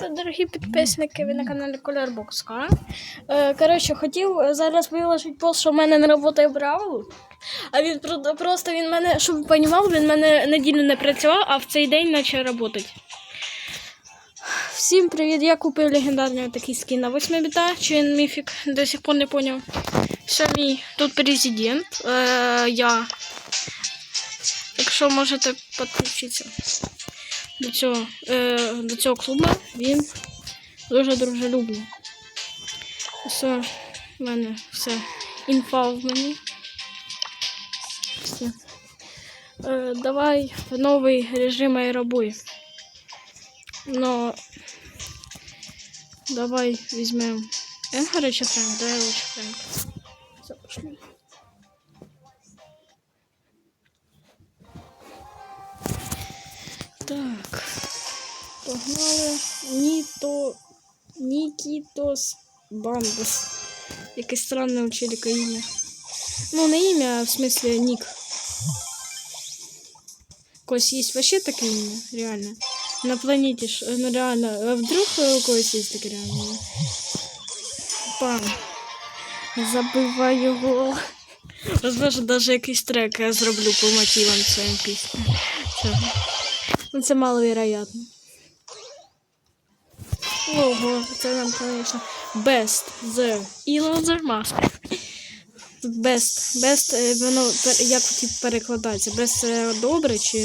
Дорогі підписники, ви на каналі Colorbox. Е, коротше, хотів зараз виложити пост, що в мене не працює Бравл. А він просто він мене, щоб ви розумів, він мене неділю не працював, а в цей день почав працювати. Всім привіт! Я купив легендарний такий скін на 8 біта, чи він міфік, до сих пор не поняв. Все, мій тут президент. Е, я. Так що можете підключитися до цього, е, до цього клубу. Він дуже дружелюбний. Все, в мене все. Інфа в мені. Все. Е, давай в новий режим аеробуй. Но давай візьмемо Енгара чи Френк? Давай лучше Френк. Все, Так. Погнали. Ніто. Нікітос Бандос. Якесь странне у ім'я. Ну, не ім'я, а в смысле нік. Когось є вообще таке ім'я, реально. На планеті ж, ну реально, а вдруг у когось є таке реально? Пам. Забивай його. Возможно, даже якийсь трек я зроблю по мотивам своїм пісні. Цього. Ну, це маловероятно. Ого, це нам, конечно, best the Elon Mask. Тут best. Best, е, воно як типу, перекладається? Best це добре чи.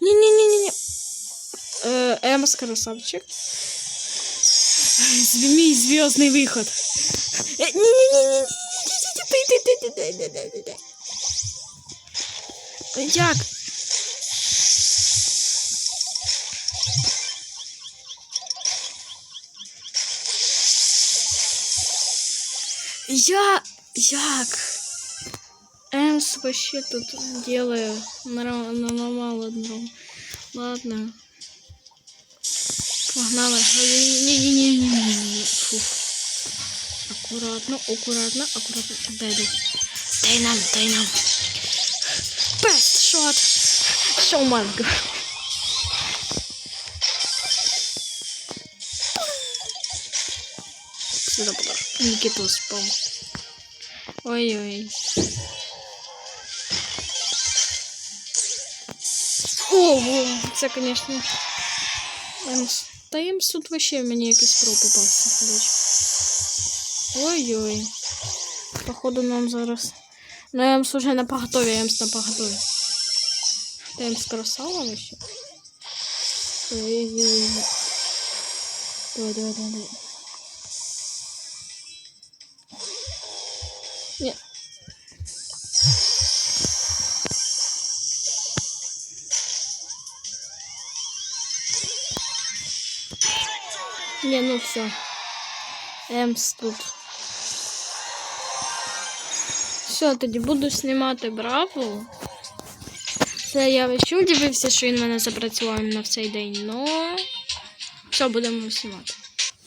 Ні-ні-ні-ні. Е, Емс красавчик. Мій зв'язний виход. Е, Ні-ні-ні-ні. Як? Я... Як? Эмс вообще тут делаю нормально. норм- Ладно. Погнали. Не-не-не-не-не. Фух. Аккуратно, аккуратно, аккуратно. Дай, дай. Дай нам, дай нам. Best shot. Show must Сюда подор. Никитос, пом. Ой-ой. Ого, це, конечно. Емс. Та Емс тут вообще мені якийсь про попався. Ой-ой. Походу нам зараз. Ну, Емс уже на поготові, Емс на поготові. Та Емс красава вообще. Ой-ой-ой. Давай, давай, давай, Ні. Не, ну все. Емс тут. Все, тоді буду знімати браво. Це я чув, дивився, що він мене запрацював на цей день, но все будемо знімати.